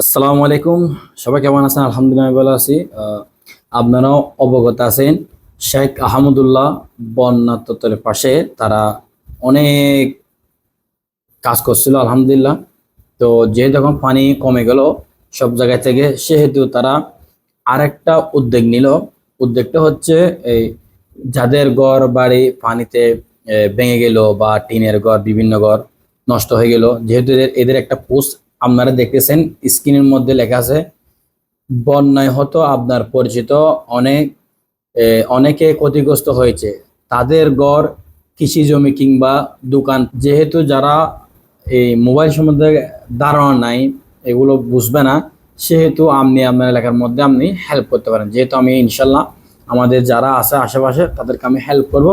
আসসালামু আলাইকুম। সবাই কেমন আছেন? আলহামদুলিল্লাহ আমি ভালো আছি। আপনারাও অবগত আছেন, শেখ আহমদুল্লাহ বন্যা তত্ত্বের পাশে তারা অনেক কাজ করছিল, আলহামদুলিল্লাহ। তো যেহেতু এখন পানি কমে গেল, সব জায়গা থেকে সেহেতু তারা আরেকটা উদ্যোগ নিল। উদ্যোগটা হচ্ছে এই যাদের ঘর বাড়ি পানিতে ভেঙে গেল বা টিনের ঘর, বিভিন্ন ঘর নষ্ট হয়ে গেল, যেহেতু এদের একটা পোস্ট আপনারা দেখতেছেন স্ক্রিনের মধ্যে লেখা আছে, বন্যায় হতো আপনার পরিচিত অনেক অনেকে ক্ষতিগ্রস্ত হয়েছে। তাদের গড় কৃষি জমি কিংবা দোকান, যেহেতু যারা এই মোবাইল সম্বন্ধে ধারণা নাই, এগুলো বুঝবে না, সেহেতু আপনি আপনার এলাকার মধ্যে আপনি হেল্প করতে পারেন। যেহেতু আমি ইনশাল্লাহ আমাদের যারা আছে আশেপাশে, তাদেরকে আমি হেল্প করব।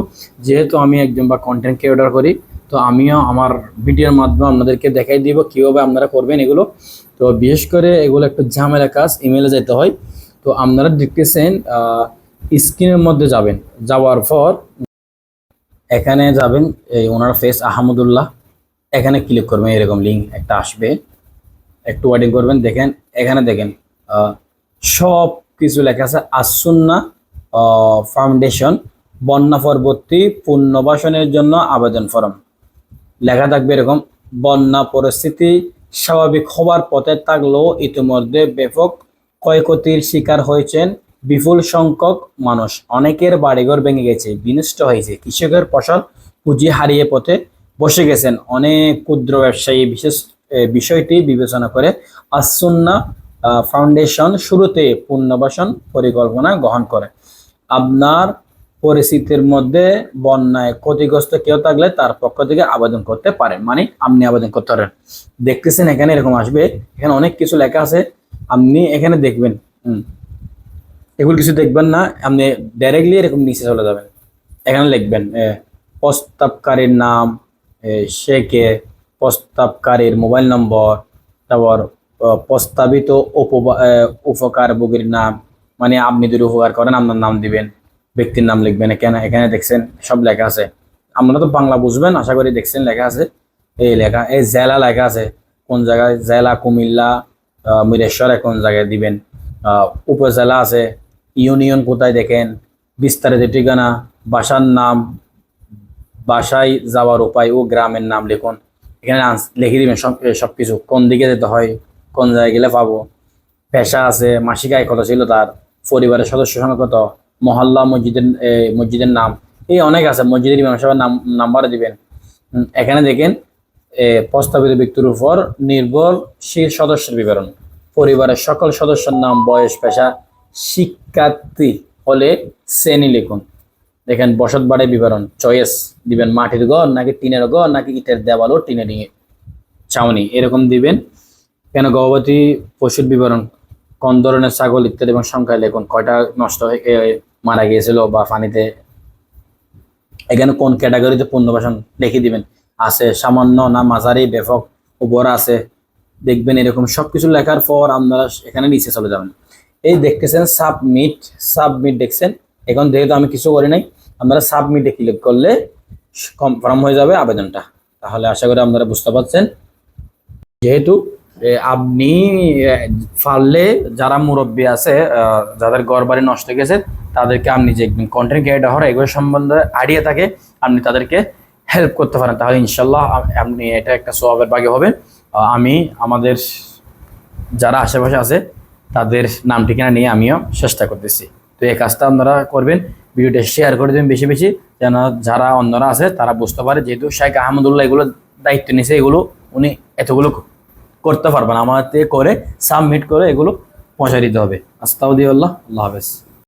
যেহেতু আমি একজন বা কন্টেন্ট ক্রিয়েটর করি তো আমিও আমার ভিডিওর মাধ্যমে আপনাদেরকে দেখাই দিব, কীভাবে আপনারা করবেন এগুলো। তো বিশেষ করে এগুলো একটু ঝামেলা কাজ ইমেলে যেতে হয়। তো আপনারা দেখতেছেন স্ক্রিনের মধ্যে যাবেন। যাওয়ার পর এখানে যাবেন, এই ওনার ফেস আহমদুল্লাহ। এখানে ক্লিক করবেন, এরকম লিঙ্ক একটা আসবে। একটু ওয়েটিং করবেন, দেখেন, এখানে দেখেন সব কিছু লেখা আছে আসুন্না ফাউন্ডেশন বন্যা পরবর্তী পুনর্বাসনের জন্য আবেদন ফরম লেখা থাকবে এরকম, বন্যা পরিস্থিতি স্বাভাবিক হবার পথে থাকলেও ইতিমধ্যে ব্যাপক ক্ষয়ক্ষতির শিকার হয়েছেন বিপুল সংখ্যক মানুষ। অনেকের বাড়িঘর ভেঙে গেছে, বিনষ্ট হয়েছে। কৃষকের ফসল পুঁজি হারিয়ে পথে বসে গেছেন। অনেক ক্ষুদ্র ব্যবসায়ী বিশেষ বিষয়টি বিবেচনা করে আসুন্না ফাউন্ডেশন শুরুতে পুনর্বাসন পরিকল্পনা গ্রহণ করে। আপনার পরিস্থিতির মধ্যে বন্যায় ক্ষতিগ্রস্ত কেউ থাকলে তার পক্ষ থেকে আবেদন করতে পারেন। মানে আপনি আবেদন করতে পারেন। দেখতেছেন এখানে এরকম আসবে। এখানে অনেক কিছু লেখা আছে। আপনি এখানে দেখবেন। হুম। এগুলো কিছু দেখবেন না। আপনি ডাইরেক্টলি এরকম নিচে চলে যাবেন। এখানে লিখবেন প্রস্তাবকারীর নাম সে কে প্রস্তাবকারীর মোবাইল নম্বর তারপর প্রস্তাবিত এ, উপকারভোগীর নাম মানে আপনি যদি উপকার করেন আপনার নাম দিবেন। ব্যক্তির নাম লিখবেন, এখানে এখানে দেখছেন সব লেখা আছে। আপনারা তো বাংলা বুঝবেন, আশা করি দেখছেন লেখা আছে। এই লেখা এই জেলা লেখা আছে। কোন জায়গায়? জেলা, কুমিল্লা মিরেশ্বরে কোন জায়গায় দিবেন? উপজেলা আছে। ইউনিয়ন কোথায় দেখেন? বিস্তারিত ঠিকানা, বাসার নাম, বাসায় যাওয়ার উপায় ও গ্রামের নাম লিখুন। এখানে লিখে দিবেন সব সব কিছু কোন দিকে যেতে হয়, কোন জায়গায় গেলে পাবো? পেশা আছে, মাসিক আয় কত ছিল তার? পরিবারের সদস্য সংখ্যা কত? মহল্লা, মসজিদের মসজিদের নাম। এই অনেক আছে, মসজিদের ইমাম সাহেবের নাম, নাম্বার দিবেন। এখানে দেখেন প্রস্তাবিত ব্যক্তির উপর নির্ভর নির্ভরশীল সদস্যের বিবরণ। পরিবারের সকল সদস্যের নাম, বয়স, পেশা, শিক্ষার্থী হলে শ্রেণি লিখুন। দেখেন, বসত বাড়ির বিবরণ চয়েস দিবেন, মাটির ঘর নাকি টিনের ঘর, নাকি ইটের দেওয়াল ও টিনের ছাউনি, এরকম দিবেন। কেন গর্ভবতী পশুর বিবরণ, কোন ধরনের ছাগল ইত্যাদি এবং সংখ্যায় লিখুন, কয়টা নষ্ট হয়ে মারা গিয়েছিল বা পানিতে এখানে কোন ক্যাটাগরিতে পুনর্বাসন লিখে দিবেন? আছে সামান্য না মাঝারি ব্যাপক উপর আছে। দেখবেন এরকম সবকিছু লেখার পর আপনারা এখানে নিচে চলে যাবেন। এই দেখতেছেন সাবমিট সাবমিট দেখছেন। এখন যেহেতু আমি কিছু করি নাই, আপনারা সাবমিটে ক্লিক করলে কনফার্ম হয়ে যাবে আবেদনটা। তাহলে আশা করি আপনারা বুঝতে পারছেন। যেহেতু আপনি পারলে যারা মুরব্বী আছে যাদের ঘর বাড়ি নষ্ট গেছে, তাদেরকে আপনি যে কন্টেন্ট ক্রিয়েটার হওয়ার এগুলো সম্বন্ধে আইডিয়া থাকে, আপনি তাদেরকে হেল্প করতে পারেন। তাহলে ইনশাল্লাহ আপনি এটা একটা সোয়াবের বাগে হবে আমি, আমাদের যারা আশেপাশে আছে, তাদের নাম ঠিকানা নিয়ে আমিও চেষ্টা করতেছি। তো এই কাজটা আপনারা করবেন, ভিডিওটা শেয়ার করে দেবেন বেশি বেশি, যেন যারা অন্যরা আছে, তারা বুঝতে পারে, যেহেতু শেখ আহমদুল্লাহ এগুলো দায়িত্ব নিয়েছে, এগুলো উনি এতগুলো করতে পারবেন আমাদের করে সাবমিট করে এগুলো পৌঁছে দিতে হবে। আস্তাউদ্দিউল্লাহ আল্লাহ হাফেজ।